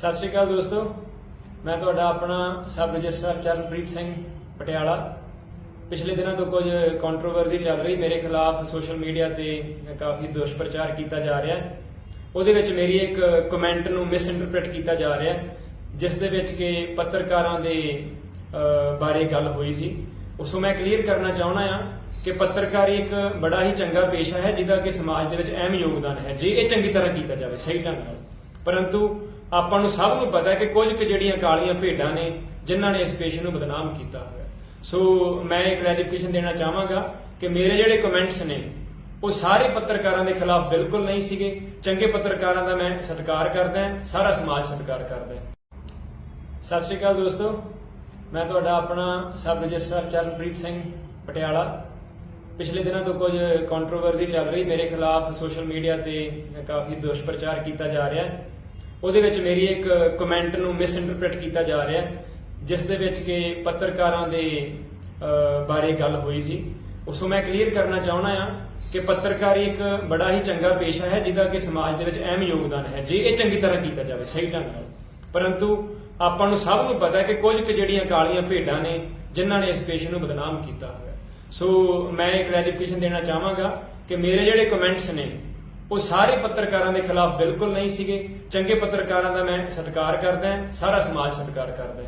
ਸਤਿ ਸ਼੍ਰੀ ਅਕਾਲ ਦੋਸਤੋ। ਮੈਂ ਤੁਹਾਡਾ ਆਪਣਾ ਸਬ ਰਜਿਸਟਰ ਚਰਨਪ੍ਰੀਤ ਸਿੰਘ ਪਟਿਆਲਾ। ਪਿਛਲੇ ਦਿਨਾਂ ਤੋਂ ਕੁਝ ਕੰਟਰੋਵਰਸੀ ਚੱਲ ਰਹੀ, ਮੇਰੇ ਖਿਲਾਫ ਸੋਸ਼ਲ ਮੀਡੀਆ ਤੇ ਕਾਫੀ ਦੁਸ਼ਪ੍ਰਚਾਰ ਕੀਤਾ ਜਾ ਰਿਹਾ ਹੈ। ਉਹਦੇ ਵਿੱਚ ਮੇਰੀ ਇੱਕ ਕਮੈਂਟ ਨੂੰ ਮਿਸਇੰਟਰਪ੍ਰੀਟ ਕੀਤਾ ਜਾ ਰਿਹਾ ਹੈ, ਜਿਸ ਦੇ ਵਿੱਚ ਕਿ ਪੱਤਰਕਾਰਾਂ ਦੇ ਬਾਰੇ ਗੱਲ ਹੋਈ ਸੀ। ਉਸੋਂ ਮੈਂ ਕਲੀਅਰ ਕਰਨਾ ਚਾਹੁੰਦਾ ਆ ਕਿ ਪੱਤਰਕਾਰੀ ਇੱਕ ਬੜਾ ਹੀ ਚੰਗਾ ਪੇਸ਼ਾ ਹੈ, ਜਿਹਦਾ ਕਿ ਸਮਾਜ ਦੇ ਵਿੱਚ ਅਹਿਮ ਯੋਗਦਾਨ ਹੈ। ਜੇ ਇਹ ਚੰਗੀ ਤਰ੍ਹਾਂ ਕੀਤਾ ਜਾਵੇ, ਸਹੀ ਢੰਗ ਨਾਲ। ਪਰੰਤੂ ਆਪਾਂ ਨੂੰ ਸਭ ਨੂੰ ਪਤਾ ਹੈ ਕਿ ਕੁਝ ਕੁ ਜਿਹੜੀਆਂ ਕਾਲੀਆਂ ਭੇਡਾਂ ਨੇ, ਜਿਨ੍ਹਾਂ ਨੇ ਇਸ ਪੇਸ਼ੇ ਨੂੰ ਬਦਨਾਮ ਕੀਤਾ ਹੋਇਆ। ਸੋ ਮੈਂ ਇੱਕ ਕਲੈਰੀਫਿਕੇਸ਼ਨ ਦੇਣਾ ਚਾਹਾਂਗਾ ਕਿ ਮੇਰੇ ਜਿਹੜੇ ਕਮੈਂਟਸ ਨੇ, ਉਹ ਸਾਰੇ ਪੱਤਰਕਾਰਾਂ ਦੇ ਖਿਲਾਫ ਬਿਲਕੁਲ ਨਹੀਂ ਸੀਗੇ। ਚੰਗੇ ਪੱਤਰਕਾਰਾਂ ਦਾ ਮੈਂ ਸਤਿਕਾਰ ਕਰਦਾ ਹਾਂ, ਸਾਰਾ ਸਮਾਜ ਸਤਿਕਾਰ ਕਰਦਾ ਹੈ। ਸਤਿ ਸ਼੍ਰੀ ਅਕਾਲ ਦੋਸਤੋ, ਮੈਂ ਤੁਹਾਡਾ ਆਪਣਾ ਸਬ ਰਜਿਸਟਰ ਚਰਨਪ੍ਰੀਤ ਸਿੰਘ ਪਟਿਆਲਾ। ਪਿਛਲੇ ਦਿਨਾਂ ਤੋਂ ਕੁਝ ਕੰਟਰੋਵਰਸੀ ਚੱਲ ਰਹੀ, ਮੇਰੇ ਖਿਲਾਫ ਸੋਸ਼ਲ ਮੀਡੀਆ ਤੇ ਕਾਫੀ ਦੁਸ਼ਪ੍ਰਚਾਰ ਕੀਤਾ ਜਾ ਰਿਹਾ ਹੈ। ਉਹਦੇ ਵਿੱਚ ਮੇਰੀ ਇੱਕ ਕਮੈਂਟ ਨੂੰ ਮਿਸਇੰਟਰਪ੍ਰੀਟ ਕੀਤਾ ਜਾ ਰਿਹਾ ਜਿਸ ਦੇ ਵਿੱਚ ਕਿ ਪੱਤਰਕਾਰਾਂ ਦੇ ਬਾਰੇ ਗੱਲ ਹੋਈ ਸੀ। ਉਸੋਂ ਮੈਂ ਕਲੀਅਰ ਕਰਨਾ ਚਾਹੁੰਦਾ ਆ ਕਿ ਪੱਤਰਕਾਰੀ ਇੱਕ ਬੜਾ ਹੀ ਚੰਗਾ ਪੇਸ਼ਾ ਹੈ, ਜਿਹਦਾ ਕਿ ਸਮਾਜ ਦੇ ਵਿੱਚ ਅਹਿਮ ਯੋਗਦਾਨ ਹੈ, ਜੇ ਇਹ ਚੰਗੀ ਤਰ੍ਹਾਂ ਕੀਤਾ ਜਾਵੇ, ਸਹੀ ਢੰਗ ਨਾਲ। ਪਰੰਤੂ ਆਪਾਂ ਨੂੰ ਸਭ ਨੂੰ ਪਤਾ ਹੈ ਕਿ ਕੁਝ ਕੁ ਜਿਹੜੀਆਂ ਕਾਲੀਆਂ ਭੇਡਾਂ ਨੇ, ਜਿਨ੍ਹਾਂ ਨੇ ਇਸ ਪੇਸ਼ੇ ਨੂੰ ਬਦਨਾਮ ਕੀਤਾ ਹੋਇਆ ਸੋ ਮੈਂ ਇਹ ਕਲੈਰੀਫਿਕੇਸ਼ਨ ਦੇਣਾ ਚਾਹਾਂਗਾ ਕਿ ਮੇਰੇ ਜਿਹੜੇ ਕਮੈਂਟਸ ਨੇ ਉਹ ਸਾਰੇ ਪੱਤਰਕਾਰਾਂ ਦੇ ਖਿਲਾਫ ਬਿਲਕੁਲ ਨਹੀਂ ਸੀਗੇ। ਚੰਗੇ ਪੱਤਰਕਾਰਾਂ ਦਾ ਮੈਂ ਸਤਿਕਾਰ ਕਰਦਾ ਸਾਰਾ ਸਮਾਜ ਸਤਿਕਾਰ ਕਰਦਾ